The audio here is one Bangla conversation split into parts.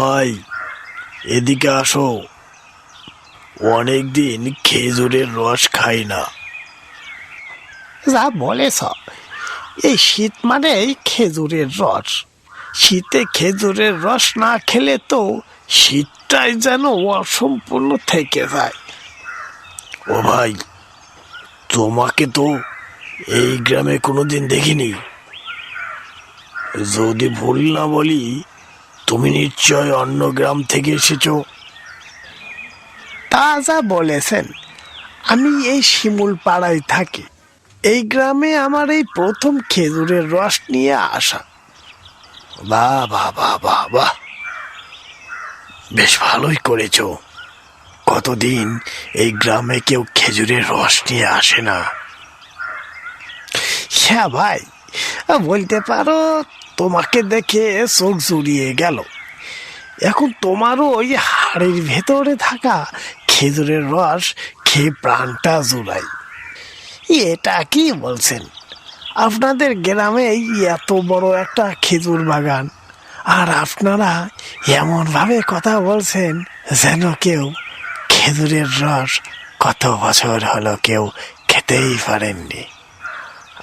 ভাই এদিকে আসো। অনেকদিন খেজুরের রস খাই না। যা বলেছ এই শীত মানে খেজুরের রস। শীতে খেজুরের রস না খেলে তো শীতটাই যেন অসম্পূর্ণ থেকে যায়। ও ভাই তোমাকে তো এই গ্রামে কোনোদিন দেখিনি। যদি ভুল না বলি তুমি নিশ্চয় অন্য গ্রাম থেকে এসেছ। তা যা বলেছেন, আমি এই শিমুল পাড়ায় থাকি। এই গ্রামে আমার এই প্রথম খেজুরের রস নিয়ে আসা। বাহ বাহ বাহ বাহ বাহ। বেশ ভালোই করেছ। কতদিন এই গ্রামে কেউ খেজুরের রস নিয়ে আসে না। হ্যাঁ ভাই, বলতে পারো তোমাকে দেখে চোখ জুড়িয়ে গেল। এখন তোমারও ওই হাড়ের ভেতরে থাকা খেজুরের রস খেয়ে প্রাণটা জুড়াই। এটা কি বলছেন? আপনাদের গ্রামে এত বড় একটা খেজুর বাগান, আর আপনারা এমনভাবে কথা বলছেন যেন কেউ খেজুরের রস কত বছর হলো কেউ খেতেই পারেননি।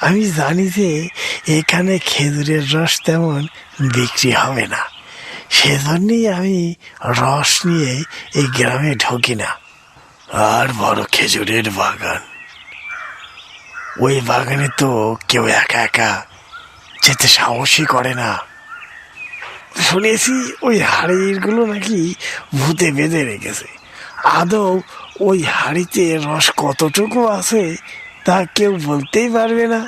আমি জানি যে এখানে খেজুরের রস তেমন বিক্রি হবে না। সেজন্যই আমি রস নিয়ে এই গ্রামে ঢুকি না। আর বড় খেজুরের বাগান। ওই বাগানে তো কেউ একা একা যেতে সাহসই করে না। শুনেছি ওই হাড়িগুলো নাকি ভূতে বেঁধে রেখেছে। আদৌ ওই হাড়িতে রস কতটুকু আছে তা কেউ বলতেই পারবে না।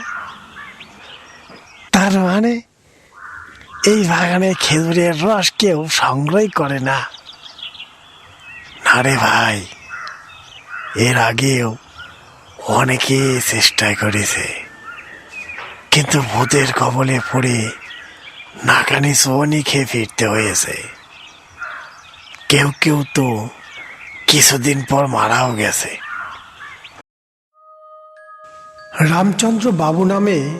তার মানে এই বাগানে খেজুরের রস কেউ সংগ্রহ করে না। না রে ভাই, এর আগেও অনেকে চেষ্টা করেছে। কিন্তু ভূতের কবলে পড়ে নাকানি সোনি খেয়ে ফিরতে হয়েছে। কেউ কেউ তো কিছুদিন পর মারাও গেছে। রামচন্দ্র বাবু নামে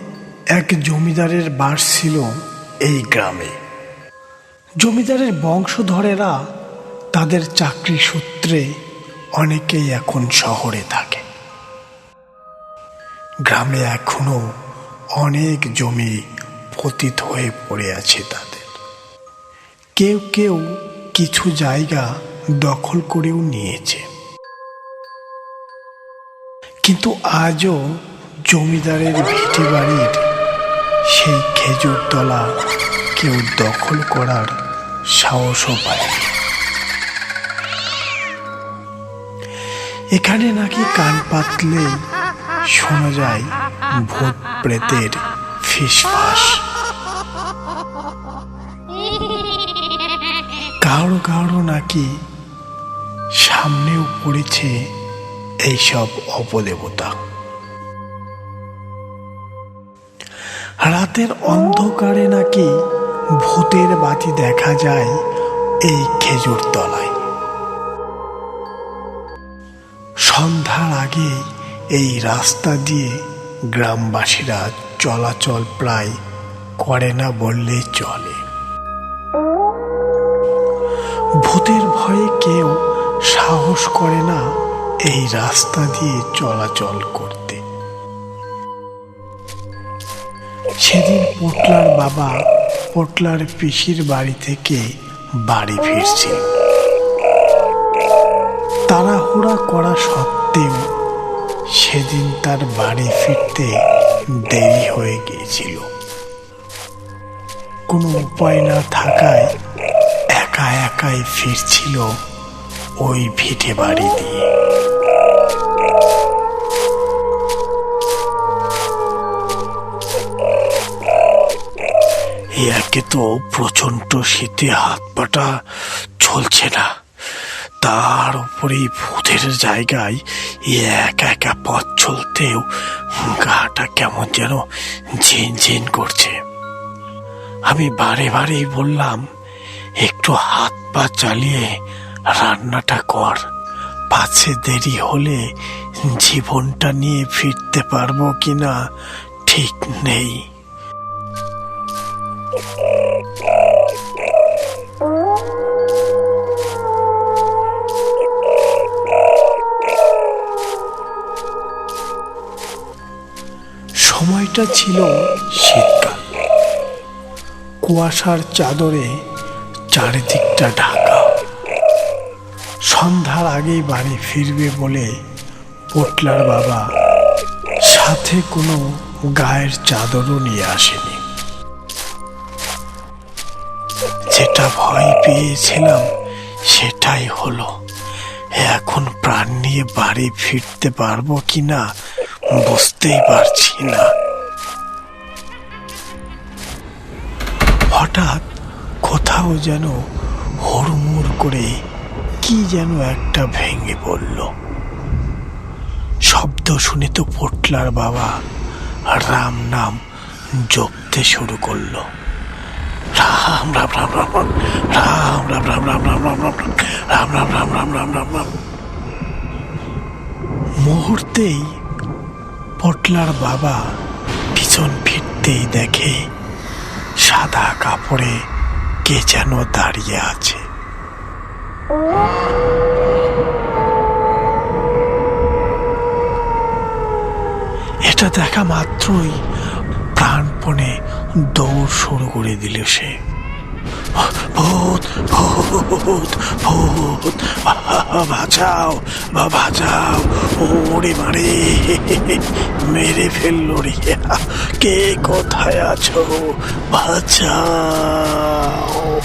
এক জমিদারের বাস ছিল এই গ্রামে। জমিদারের বংশধরেরা তাদের চাকরি সূত্রে অনেকেই এখন শহরে থাকে। গ্রামে এখনও অনেক জমি পতিত হয়ে পড়ে আছে তাদের। কেউ কেউ কিছু জায়গা দখল করেও নিয়েছে। কিন্তু আজও জমিদারের ভিটে বাড়ির সেই খেজুর তলা কেউ দখল করার সাহসও পায়নি এখানে নাকি কান পাতলে শোনা যায় ভূত প্রেতের ফিসফাস। কারও কারও নাকি সামনেও পড়েছে এইসব অপদেবতা রাতের অন্ধকারে নাকি ভূতের বাতি দেখা যায় এই খেজুর তলায়। সন্ধ্যার আগে এই রাস্তা দিয়ে গ্রামবাসীরা চলাচল প্রায় করে না বললেই চলে। ভূতের ভয়ে কেউ সাহস করে না এই রাস্তা দিয়ে চলাচল করতে। সেদিন পোটলার বাবা পোটলার পিসির বাড়ি থেকে বাড়ি ফিরছিল। তাড়াহুড়া করা সত্ত্বেও সেদিন তার বাড়ি ফিরতে দেরি হয়ে গিয়েছিল। কোনো উপায় না থাকায় একা একাই ফিরছিল ওই ভিটে বাড়ি দিয়ে। একে তো প্রচণ্ড শীতে হাত পাটা চলছে না। তার উপরে ভূতের জায়গায় একা একা পথ চলতেও গাটা কেমন যেন ঝিন ঝিন করছে। আমি বারে বারেই বললাম, একটু হাত পা চালিয়ে রান্নাটা কর। পাছে দেরি হলে জীবনটা নিয়ে ফিরতে পারব কিনা ঠিক নেই। সময়টা ছিল শীতকাল। কুয়াশার চাদরে চারিদিকটা ঢাকা। সন্ধ্যার আগেই বাড়ি ফিরবে বলে পোটলার বাবা সাথে কোনো গায়ের চাদরও নিয়ে আসেনি। যেটা ভয় পেয়েছিলাম, সেটাই হলো, এখন প্রাণ নিয়ে বাড়ি ফিরতে পারব কি না বুঝতেই পারছি না। হঠাৎ কোথাও যেন হুড়মুড় করে কি যেন একটা ভেঙে পড়ল। শব্দ শুনে তো পোটলার বাবা রাম নাম জপতে শুরু করল। রাম রাম রাম রাম রাম রাম রাম রাম রাম রাম রাম রাম রাম রাম রাম রাম রাম রাম রাম মুহূর্তেই পটলার বাবা পিছন ফিরতেই দেখে সাদা কাপড়ে কে যেন দাঁড়িয়ে আছে এটা দেখা মাত্রই দৌড় শুরু করে দিল সে। ভূত ভূত ভূত বাঁচাও বা বাঁচাও, ওরে মারে, মেরে ফেলল রে। কে কোথায় আছো? বাঁচাও।